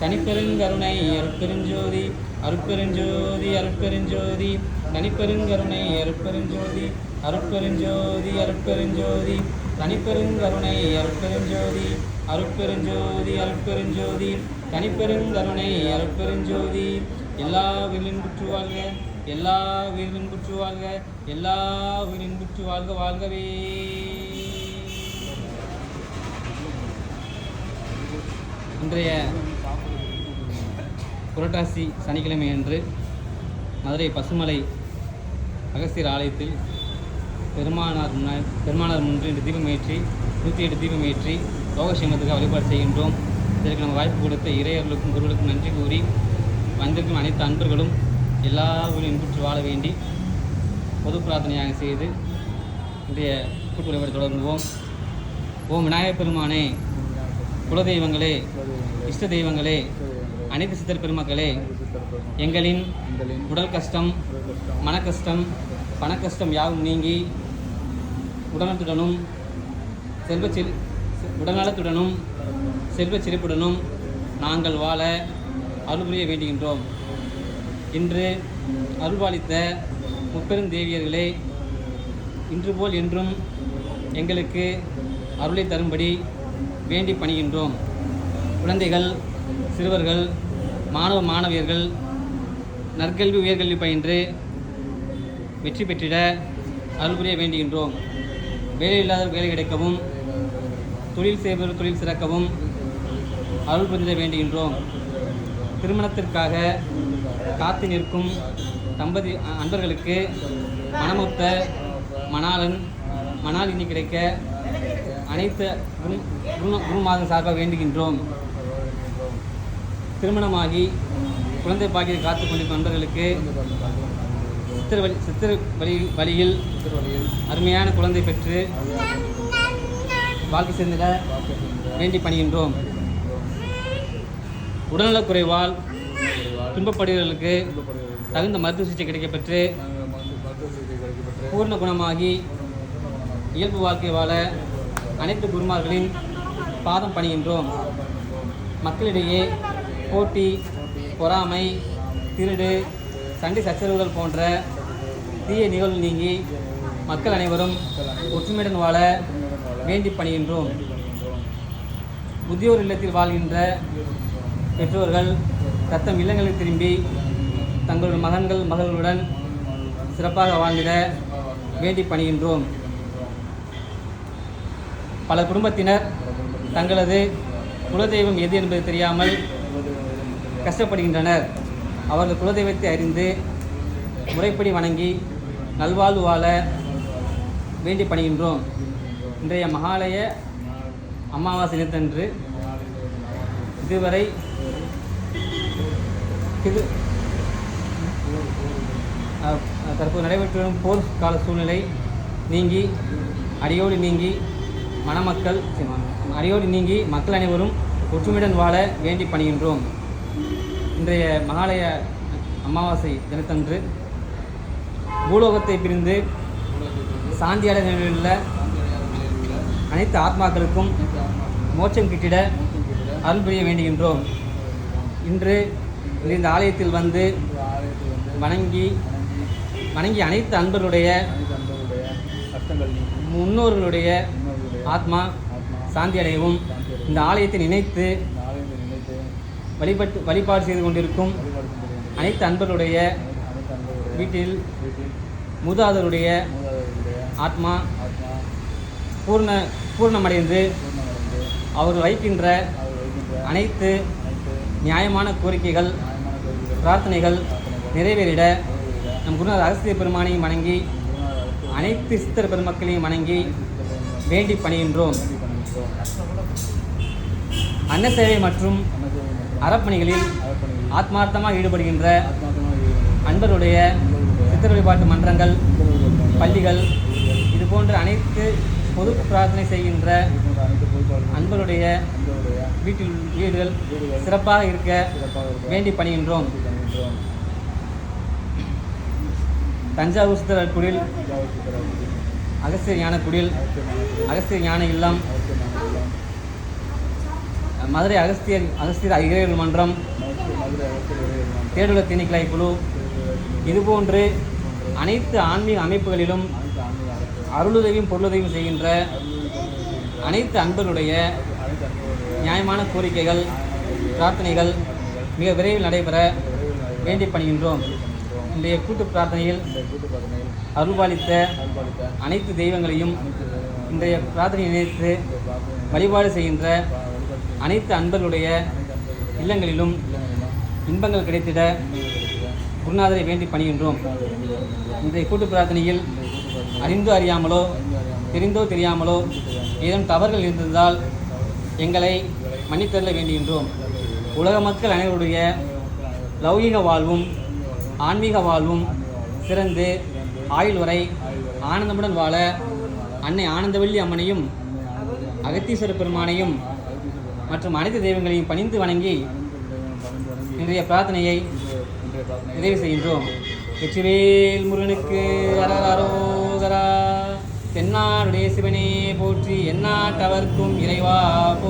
தனிப்பெருங்கருணை அருட்பெருஞ்சோதி அருட்பெருஞ்சோதி அருட்பெருஞ்சோதி தனிப்பெருங்கருணை அருட்பெருஞ்சோதி அருட்பெருஞ்சோதி அருட்பெருஞ்சோதி தனிப்பெருங்கருணை அருட்பெருஞ்சோதி அருட்பெருஞ்சோதி அருட்பெருஞ்சோதி தனிப்பெருங்கருணை அருட்பெருஞ்சோதி எல்லா உயிரின் புற்று வாழ்க எல்லா உயிரின் புற்று வாழ்க எல்லா உயிரின் குற்று வாழ்க வாழ்கவே. இன்றைய புரட்டாசி சனிக்கிழமை அன்று மதுரை பசுமலை அகஸ்தியர் ஆலயத்தில் பெருமானார் முன்னாள் பெருமானார் முன்று இன்று தீபம் ஏற்றி நூற்றி எட்டு தீபம் ஏற்றி யோகசேமத்துக்கு வழிபாடு செய்கின்றோம். இதற்கு நம்ம வாய்ப்பு கொடுத்த இறையர்களுக்கும் குருகளுக்கும் நன்றி கூறி வந்திருக்கும் அனைத்து அன்பர்களும் எல்லாரும் இன்புற்று வாழ வேண்டி பொது பிரார்த்தனையாக செய்து இன்றைய கூட்டு வழிபாடு தொடங்குவோம் ஓம் விநாயகப் பெருமானே. குலதெய்வங்களே இஷ்ட தெய்வங்களே அனைத்து சித்தர் பெருமக்களே எங்களின் உடல் கஷ்டம் மன கஷ்டம் பண கஷ்டம் யாவும் நீங்கி உடனத்துடனும் செல்வ செல் உடல்நலத்துடனும் செல்வ செழிப்புடனும் நாங்கள் வாழ அருள் புரிய வேண்டுகின்றோம். இன்று அருள்பாலித்த முப்பெருந்தேவியர்களே இன்று போல் என்றும் எங்களுக்கு அருளை தரும்படி வேண்டி பணிகின்றோம். குழந்தைகள் சிறுவர்கள் மாணவ மாணவியர்கள் நற்கல்வி உயர்கல்வி பயின்று வெற்றி பெற்றிட அருள் புரிய வேண்டுகின்றோம். வேலை இல்லாத வேலை கிடைக்கவும் தொழில் செய்பவர் தொழில் சிறக்கவும் அருள் புரிந்திட வேண்டுகின்றோம். திருமணத்திற்காக காத்து நிற்கும் தம்பதி அன்பர்களுக்கு மனமொத்த மணாளன் மணாலினி கிடைக்க அனைத்து குரு சார்பாக வேண்டுகின்றோம். திருமணமாகி குழந்தை பாக்கியத்தை காத்து கொண்டிருக்கும் நண்பர்களுக்கு சித்திர வழி சித்திர வழி வழியில் அருமையான குழந்தை பெற்று வாழ்க்கை சேர்ந்திட வேண்டி பணிகின்றோம். உடல்நலக் குறைவால் துன்பப்படுகிறவர்களுக்கு தகுந்த மருத்துவ சிகிச்சை கிடைக்கப்பெற்று பூர்ண குணமாகி இயல்பு வாழ்க்கை வாழ அனைத்து குருமார்களின் பாதம் பணிகின்றோம். மக்களிடையே போட்டி பொறாமை திருடு சண்டை சச்சரவுகள் போன்ற தீய நிகழ்வு நீங்கி மக்கள் அனைவரும் ஒற்றுமையுடன் வாழ வேண்டி பணிகின்றோம். முதியோர் இல்லத்தில் வாழ்கின்ற பெற்றோர்கள் தத்தம் இல்லங்களுக்கு திரும்பி தங்களுடைய மகன்கள் மகள்களுடன் சிறப்பாக வாழ்ந்திட வேண்டி பணிகின்றோம். பல குடும்பத்தினர் தங்களது குலதெய்வம் எது என்பது தெரியாமல் கஷ்டப்படுகின்றனர். அவர்கள் குலதெய்வத்தை அறிந்து முறைப்படி வணங்கி நல்வாழ்வு வாழ வேண்டி பணிகின்றோம். இன்றைய மகாலய அமாவாசை தினத்தன்று இதுவரை இது தற்போது நடைபெற்று வரும் போர் கால சூழ்நிலை நீங்கி அடியோடு நீங்கி மணமக்கள் அடியோடு நீங்கி மக்கள் அனைவரும் ஒற்றுமையுடன் வாழ வேண்டி பணிகின்றோம். இன்றைய மகாலய அமாவாசை தினத்தன்று பூலோகத்தை பிரிந்து சாந்தி அடைந்துள்ள அனைத்து ஆத்மாக்களுக்கும் மோட்சம் கிட்டிட அருள் புரிய வேண்டுகின்றோம். இன்று இந்த ஆலயத்தில் வந்து வணங்கி வணங்கி அனைத்து அன்பர்களுடைய முன்னோர்களுடைய ஆத்மா சாந்தி அடையவும் இந்த ஆலயத்தை நினைத்து வழிபட்டு வழிபாடு செய்து கொண்டிருக்கும் அனைத்து அன்பர்களுடைய வீட்டில் மூதாதருடைய ஆத்மா பூர்ண பூர்ணமடைந்து அவர்கள் வைக்கின்ற அனைத்து நியாயமான கோரிக்கைகள் பிரார்த்தனைகள் நிறைவேறிட நம் குருநாத அரசிய பெருமானையும் வணங்கி அனைத்து சித்தர் பெருமக்களையும் வணங்கி வேண்டி பணிகின்றோம். அன்ன சேவை மற்றும் அறப்பணிகளில் ஆத்மார்த்தமாக ஈடுபடுகின்ற அன்பருடைய சித்தர் வழிபாட்டு மன்றங்கள் பள்ளிகள் இது போன்ற அனைத்து பொது பிரார்த்தனை செய்கின்ற அன்பருடைய வீட்டில் வீடுகள் சிறப்பாக இருக்க வேண்டி பணிகின்றோம். தஞ்சாவூர் சித்தர் அகஸ்தியர் ஞான குடில் அகஸ்தியர் ஞான இல்லம் மதுரை அகஸ்தியர் அகஸ்தியர் இறையர்கள் மன்றம் தேடுள்ள திணைக்கிளை குழு இதுபோன்று அனைத்து ஆன்மீக அமைப்புகளிலும் அருளுதவியும் பொருளுதவியும் செய்கின்ற அனைத்து அன்பர்களுடைய அனைத்து அன்பர்களுடைய நியாயமான கோரிக்கைகள் பிரார்த்தனைகள் மிக விரைவில் நடைபெற வேண்டி பணிகின்றோம். இன்றைய கூட்டு பிரார்த்தனையில் கூட்டு பிரார்த்தனையில் அருள்பாலித்த அனைத்து தெய்வங்களையும் இன்றைய பிரார்த்தனையை நினைத்து பிரார்த்தனை வழிபாடு செய்கின்ற அனைத்து அன்பர்களுடைய இல்லங்களிலும் இன்பங்கள் கிடைத்திட குருநாதரை வேண்டி பணிகின்றோம். இன்றைய கூட்டு பிரார்த்தனையில் பிரார்த்தனை அறிந்தோ அறியாமலோ தெரிந்தோ தெரியாமலோ ஏதும் தவறுகள் இருந்திருந்தால் எங்களை மன்னித்தருள வேண்டுகின்றோம். உலக மக்கள் அனைவருடைய லௌகிக வாழ்வும் ஆன்மீக வாழ்வும் சிறந்து ஆயுள் வரை ஆனந்தமுடன் வாழ அன்னை ஆனந்தவல்லி அம்மனையும் அகத்தீஸ்வர பெருமானையும் மற்றும் அனைத்து தெய்வங்களையும் பணிந்து வணங்கி இன்றைய பிரார்த்தனையை நிறைவு செய்கின்றோம். வெற்றிவேல் முருகனுக்கு அரகரோகரா தென்னாடுடைய சிவனே போற்றி எந்நாட்டவர்க்கும் இறைவா போ